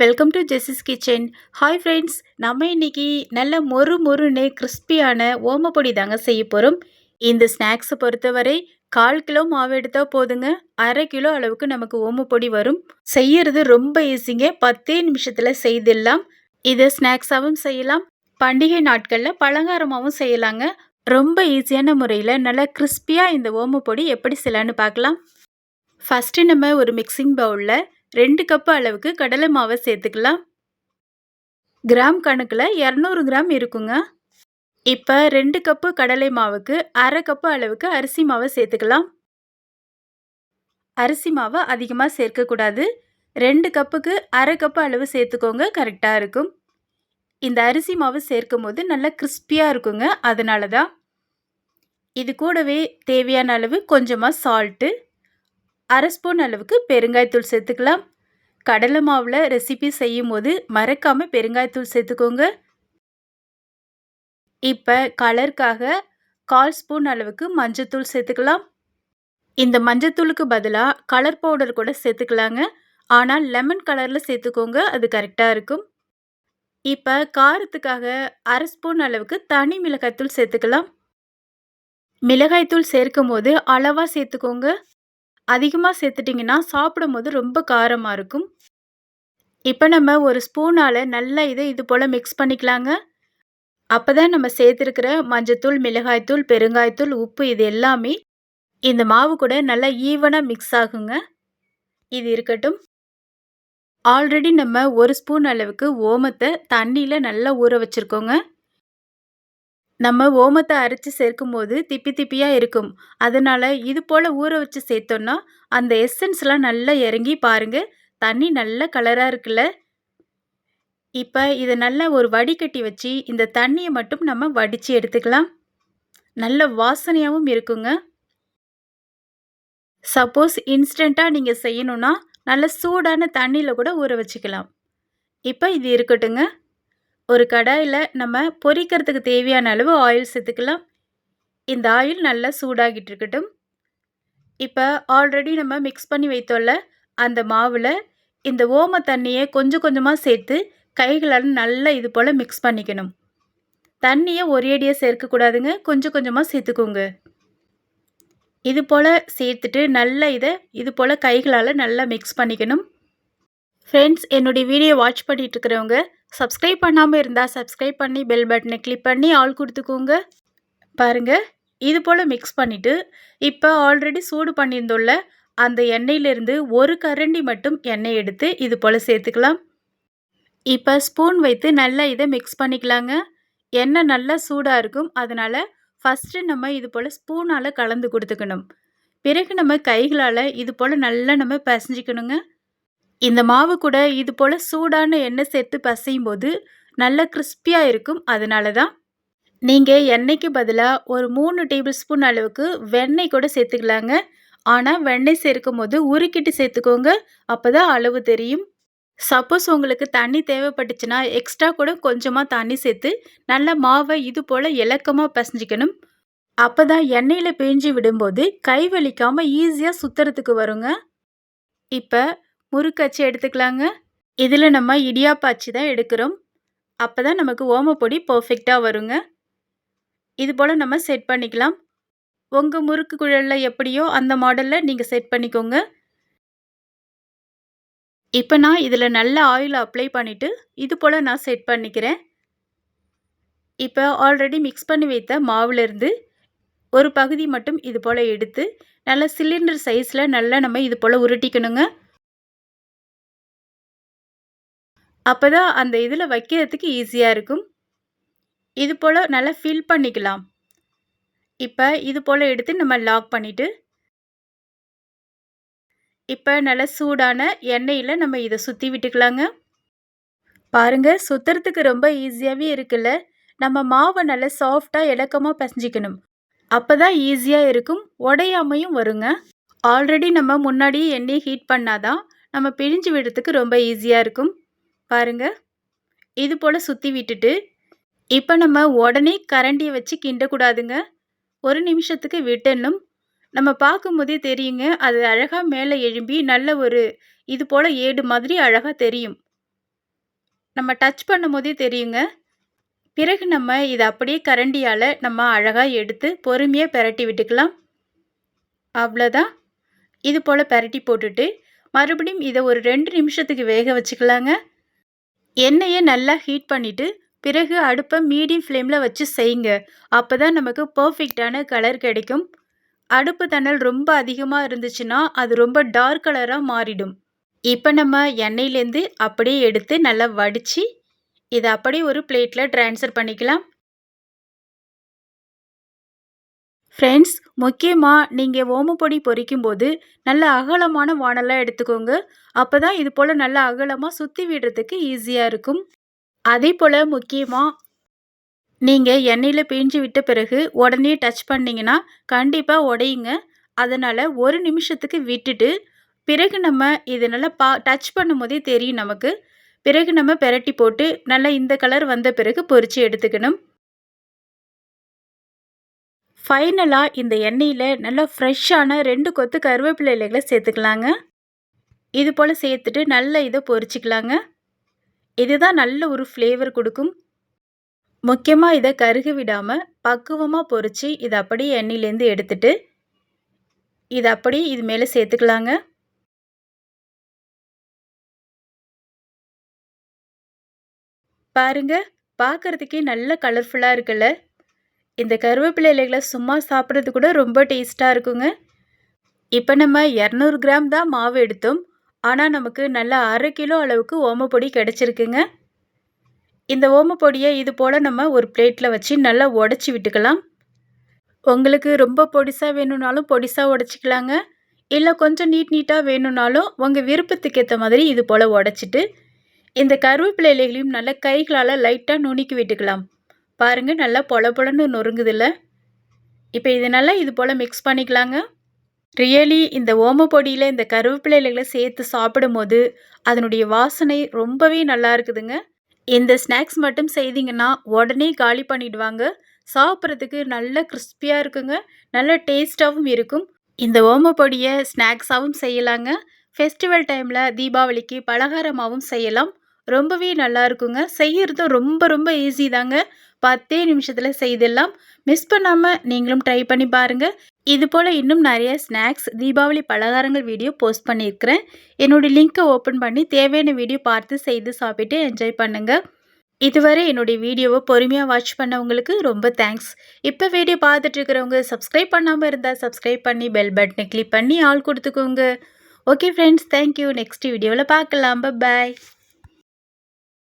Welcome to Jessie's kitchen hi friends நம்ம இன்னைக்கு நல்ல மொறு மொறுன்னு கிறிஸ்பியான ஓமப்பொடி தாங்க செய்ய போகிறோம் இந்த ஸ்நாக்ஸை பொறுத்தவரை கால் கிலோ மாவு எடுத்தால் போதுங்க. அரை கிலோ அளவுக்கு நமக்கு ஓமப்பொடி வரும். செய்யறது ரொம்ப ஈஸிங்க பத்தே நிமிஷத்தில் செய்திடலாம். இதை ஸ்நாக்ஸாகவும் செய்யலாம். பண்டிகை நாட்களில் பலகாரமாகவும் செய்யலாங்க. ரொம்ப ஈஸியான முறையில் நல்லா கிறிஸ்பியாக இந்த ஓமப்பொடி எப்படி செய்யலான்னு பார்க்கலாம். ஃபஸ்ட்டு நம்ம ஒரு மிக்சிங் பவுலில் ரெண்டு கப்பு அளவுக்கு கடலை மாவை சேர்த்துக்கலாம். கிராம் கணக்கில் இரநூறு கிராம் இருக்குங்க. இப்போ ரெண்டு கப்பு கடலை மாவுக்கு அரை கப்பு அளவுக்கு அரிசி மாவை சேர்த்துக்கலாம். அரிசி மாவை அதிகமாக சேர்க்கக்கூடாது ரெண்டு கப்புக்கு அரை கப்பு அளவு சேர்த்துக்கோங்க கரெக்டாக இருக்கும். இந்த அரிசி மாவு சேர்க்கும் போது நல்லா கிறிஸ்பியாக இருக்குங்க அதனால தான் இது கூடவே தேவையான அளவு கொஞ்சமாக சால்ட்டு அரை ஸ்பூன் அளவுக்கு பெருங்காயத்தூள் சேர்த்துக்கலாம். கடலை மாவில் ரெசிபி செய்யும் போது மறக்காமல் பெருங்காயத்தூள் சேர்த்துக்கோங்க. இப்போ கலருக்காக கால் ஸ்பூன் அளவுக்கு மஞ்சத்தூள் சேர்த்துக்கலாம். இந்த மஞ்சத்தூளுக்கு பதிலாக கலர் பவுடர் கூட சேர்த்துக்கலாங்க. ஆனால் லெமன் கலரில் சேர்த்துக்கோங்க அது கரெக்டாக இருக்கும். இப்போ காரத்துக்காக அரை ஸ்பூன் அளவுக்கு தனி மிளகாய்த்தூள் சேர்த்துக்கலாம். மிளகாய்த்தூள் சேர்க்கும் போது அளவாக சேர்த்துக்கோங்க. அதிகமாக சேர்த்துட்டிங்கன்னா சாப்பிடும்போது ரொம்ப காரமாக இருக்கும். இப்போ நம்ம ஒரு ஸ்பூனால் நல்லா இதை இது போல் மிக்ஸ் பண்ணிக்கலாங்க. அப்போ தான் நம்ம சேர்த்துருக்கிற மஞ்சத்தூள் மிளகாய்த்தூள் பெருங்காயத்தூள் உப்பு இது எல்லாமே இந்த மாவு கூட நல்லா ஈவனாக மிக்ஸ் ஆகுங்க. இது இருக்கட்டும். ஆல்ரெடி நம்ம ஒரு ஸ்பூன் அளவுக்கு ஓமத்தை தண்ணியில் நல்லா ஊற வச்சுருக்கோங்க. நம்ம ஓமத்தை அரைச்சி சேர்க்கும் போது திப்பி திப்பியாக இருக்கும். அதனால் இது போல் ஊற வச்சு சேர்த்தோன்னா அந்த எசன்ஸ்லாம் நல்லா இறங்கி பாருங்கள் தண்ணி நல்ல கலராக இருக்குல்ல? இப்போ இதை நல்லா ஒரு வடிகட்டி வச்சு இந்த தண்ணியை மட்டும் நம்ம வடித்து எடுத்துக்கலாம். நல்ல வாசனையாகவும் இருக்குங்க. சப்போஸ் இன்ஸ்டண்ட்டாக நீங்கள் செய்யணுன்னா நல்ல சூடான தண்ணியில் கூட ஊற வச்சுக்கலாம். இப்போ இது இருக்கட்டுங்க. ஒரு கடாயில் நம்ம பொரிக்கிறதுக்கு தேவையான அளவு ஆயில் சேர்த்துக்கலாம். இந்த ஆயில் நல்லா சூடாகிட்டு இருக்கட்டும். இப்போ ஆல்ரெடி நம்ம மிக்ஸ் பண்ணி வைத்தோம்ல அந்த மாவில் இந்த ஓம தண்ணியை கொஞ்சம் கொஞ்சமாக சேர்த்து கைகளால் நல்லா இது போல் மிக்ஸ் பண்ணிக்கணும். தண்ணியை ஒரேடியாக சேர்க்கக்கூடாதுங்க கொஞ்சம் கொஞ்சமாக சேர்த்துக்கோங்க. இது போல் சேர்த்துட்டு நல்லா இதை இது போல் கைகளால் நல்லா மிக்ஸ் பண்ணிக்கணும். ஃப்ரெண்ட்ஸ் என்னுடைய வீடியோ வாட்ச் பண்ணிகிட்டு இருக்கிறவங்க சப்ஸ்கிரைப் பண்ணாமல் இருந்தால் சப்ஸ்கிரைப் பண்ணி பெல் பட்டனை கிளிக் பண்ணி ஆள் கொடுத்துக்கோங்க. பாருங்கள் இது போல் மிக்ஸ் பண்ணிவிட்டு இப்போ ஆல்ரெடி சூடு பண்ணியிருந்தோம்ல அந்த எண்ணெயிலிருந்து ஒரு கரண்டி மட்டும் எண்ணெய் எடுத்து இது போல் சேர்த்துக்கலாம். இப்போ ஸ்பூன் வைத்து நல்லா இதை மிக்ஸ் பண்ணிக்கலாங்க. எண்ணெய் நல்லா சூடாக இருக்கும் அதனால் ஃபஸ்ட்டு நம்ம இது போல் ஸ்பூனால் கலந்து கொடுத்துக்கணும். பிறகு நம்ம கைகளால் இது போல் நல்லா நம்ம பசைஞ்சிக்கணுங்க. இந்த மாவு கூட இது போல் சூடான எண்ணெய் சேர்த்து பசையும் போது நல்ல கிறிஸ்பியாக இருக்கும். அதனால தான் நீங்கள் எண்ணெய்க்கு பதிலாக ஒரு மூணு டேபிள் ஸ்பூன் அளவுக்கு வெண்ணெய் கூட சேர்த்துக்கலாங்க. ஆனால் வெண்ணெய் சேர்க்கும் போது உருக்கிட்டு சேர்த்துக்கோங்க. அப்போ தான் அளவு தெரியும். சப்போஸ் உங்களுக்கு தண்ணி தேவைப்பட்டுச்சுன்னா எக்ஸ்ட்ரா கூட கொஞ்சமாக தண்ணி சேர்த்து நல்ல மாவை இது போல் இலக்கமாக பசஞ்சிக்கணும். அப்போ தான் எண்ணெயில் பிழிஞ்சு விடும்போது கை வலிக்காமல் ஈஸியாக சுற்றுறதுக்கு வருங்க. இப்போ முறுக்கச்சு எடுத்துக்கலாங்க. இதில் நம்ம இடியாப்பாச்சி தான் எடுக்கிறோம். அப்போ தான் நமக்கு ஓமப்பொடி பர்ஃபெக்டாக வருங்க. இது போல் நம்ம செட் பண்ணிக்கலாம். உங்கள் முறுக்கு குழலில் எப்படியோ அந்த மாடலில் நீங்கள் செட் பண்ணிக்கோங்க. இப்போ நான் இதில் நல்ல ஆயில் அப்ளை பண்ணிவிட்டு இது போல் நான் செட் பண்ணிக்கிறேன். இப்போ ஆல்ரெடி மிக்ஸ் பண்ணி வைத்த மாவுலேருந்து ஒரு பகுதி மட்டும் இது போல் எடுத்து நல்லா சிலிண்டர் சைஸில் நல்லா நம்ம இது போல் உருட்டிக்கணுங்க. அப்போ தான் அந்த இதில் வைக்கிறதுக்கு ஈஸியாக இருக்கும். இது போல் நல்லா ஃபில் பண்ணிக்கலாம். இப்போ இது போல் எடுத்து நம்ம லாக் பண்ணிவிட்டு இப்போ நல்லா சூடான எண்ணெயில் நம்ம இதை சுற்றி விட்டுக்கலாங்க. பாருங்கள் சுற்றுறதுக்கு ரொம்ப ஈஸியாகவே இருக்குல்ல. நம்ம மாவை நல்லா சாஃப்டாக இலக்கமாக பசஞ்சிக்கணும். அப்போ தான் ஈஸியாக இருக்கும். உடையாமையும் வருங்க. ஆல்ரெடி நம்ம முன்னாடியே எண்ணெயை ஹீட் பண்ணாதான் நம்ம பிழிஞ்சு விடுறதுக்கு ரொம்ப ஈஸியாக இருக்கும். பாருங்கள் இது போல் சுற்றி விட்டுட்டு இப்போ நம்ம உடனே கரண்டியை வச்சு கிண்டக்கூடாதுங்க ஒரு நிமிஷத்துக்கு விட்டணும் நம்ம பார்க்கும்போதே தெரியுங்க அது அழகாக மேலே எழும்பி நல்ல ஒரு இது போல் ஏடு மாதிரி அழகாக தெரியும் நம்ம டச் பண்ணும்போதே தெரியுங்க. பிறகு நம்ம இதை அப்படியே கரண்டியால் நம்ம அழகாக எடுத்து பொறுமையாக பெரட்டி விட்டுக்கலாம். அவ்வளோதான். இது போல் பெரட்டி போட்டுட்டு, மறுபடியும் இதை ஒரு ரெண்டு நிமிஷத்துக்கு வேக வச்சுக்கலாங்க. எண்ணெயை நல்லா ஹீட் பண்ணிவிட்டு பிறகு அடுப்பை மீடியம் ஃப்ளேமில் வச்சு செய்யுங்க. அப்போ தான் நமக்கு பெர்ஃபெக்ட்டான கலர் கிடைக்கும். அடுப்பு தணல் ரொம்ப அதிகமாக இருந்துச்சுன்னா, அது ரொம்ப டார்க் கலராக மாறிடும். இப்போ நம்ம எண்ணெயிலேருந்து அப்படியே எடுத்து நல்லா வடித்து இதை அப்படியே ஒரு பிளேட்டில் ட்ரான்ஸ்ஃபர் பண்ணிக்கலாம். ஃப்ரெண்ட்ஸ், முக்கியமாக நீங்கள் ஓமப்பொடி பொரிக்கும்போது, நல்ல அகலமான வானெல்லாம் எடுத்துக்கோங்க. அப்போ தான் இது போல் நல்லா அகலமாக சுற்றி விடுறதுக்கு ஈஸியாக இருக்கும். அதே போல் முக்கியமாக நீங்கள் எண்ணெயில் பிழிஞ்சு விட்ட பிறகு உடனே டச் பண்ணிங்கன்னா கண்டிப்பாக உடையுங்க. அதனால் ஒரு நிமிஷத்துக்கு விட்டுட்டு, பிறகு நம்ம இத நல்லா பா டச் பண்ணும்போதே தெரியும் நமக்கு. பிறகு நம்ம பெரட்டி போட்டு, நல்லா இந்த கலர் வந்த பிறகு பொறிச்சு எடுத்துக்கணும். ஃபைனலாக இந்த எண்ணெயில் நல்லா ஃப்ரெஷ்ஷான ரெண்டு கொத்து கருவேப்பிலை இலைகளை சேர்த்துக்கலாங்க. இது போல் சேர்த்துட்டு நல்லா இதை பொரிச்சிக்கலாங்க இதுதான் நல்ல ஒரு ஃப்ளேவர் கொடுக்கும் முக்கியமாக இதை கருக விடாமல் பக்குவமாக பொறிச்சு இதை அப்படியே எண்ணெயிலேருந்து எடுத்துட்டு, இதை அப்படியே இது மேலே சேர்த்துக்கலாங்க. பாருங்க, பார்க்கறதுக்கே நல்ல கலர்ஃபுல்லாக இருக்குல்ல. இந்த கருவேப்பிலை இலைகளை சும்மா சாப்பிட்றது கூட ரொம்ப டேஸ்ட்டாக இருக்குங்க. இப்போ நம்ம 200 கிராம் தான் மாவு எடுத்தோம். ஆனால் நமக்கு நல்லா அரை கிலோ அளவுக்கு ஓமப்பொடி கிடச்சிருக்குங்க இந்த ஓமப்பொடியை இது போல் நம்ம ஒரு பிளேட்டில் வச்சு நல்லா உடச்சி விட்டுக்கலாம். உங்களுக்கு ரொம்ப பொடிசாக வேணும்னாலும் பொடிசாக உடச்சிக்கலாங்க இல்லை கொஞ்சம் நீட் நீட்டாக வேணும்னாலும் உங்கள் விருப்பத்துக்கு ஏற்ற மாதிரி இது போல் உடச்சிட்டு இந்த கருவேப்பிலை இலைகளையும் நல்லா கைகளால் லைட்டாக நுணுக்கி விட்டுக்கலாம். பாருங்கள் நல்லா பொல பொலன்னு நொறுங்குதில்ல இப்போ இது நல்லா இது போல் மிக்ஸ் பண்ணிக்கலாங்க. ரியலி இந்த ஓமப்பொடியில் இந்த கருவேப்பிலைகளை சேர்த்து சாப்பிடும்போது, அதனுடைய வாசனை ரொம்பவே நல்லா இருக்குதுங்க. இந்த ஸ்நாக்ஸ் மட்டும் செய்தீங்கன்னா, உடனே காலி பண்ணிடுவாங்க. சாப்பிட்றதுக்கு நல்ல கிறிஸ்பியாக இருக்குங்க. நல்ல டேஸ்ட்டாகவும் இருக்கும். இந்த ஓமப்பொடியை ஸ்நாக்ஸாகவும் செய்யலாங்க. ஃபெஸ்டிவல் டைமில் தீபாவளிக்கு பலகாரமாகவும் செய்யலாம். ரொம்பவே நல்லா இருக்குங்க. செய்யறதும் ரொம்ப ரொம்ப ஈஸி தாங்க. பத்தே நிமிஷத்தில் செய்திடலாம். மிஸ் பண்ணாமல் நீங்களும் ட்ரை பண்ணி பாருங்கள் இது போல் இன்னும் நிறைய ஸ்நாக்ஸ், தீபாவளி பலகாரங்கள் வீடியோ போஸ்ட் பண்ணியிருக்கிறேன். என்னுடைய லிங்க்கை ஓப்பன் பண்ணி தேவையான வீடியோ பார்த்து செய்து சாப்பிட்டு என்ஜாய் பண்ணுங்கள் இதுவரை என்னுடைய வீடியோவை பொறுமையாக வாட்ச் பண்ணவங்களுக்கு ரொம்ப தேங்க்ஸ். இப்போ வீடியோ பார்த்துட்டு இருக்கிறவங்க சப்ஸ்கிரைப் பண்ணாமல் இருந்தால் சப்ஸ்கிரைப் பண்ணி பெல் பட்டனை கிளிக் பண்ணி ஆள் கொடுத்துக்கோங்க okay friends, thank you. Next வீடியோவில் பார்க்கலாம். பாய்.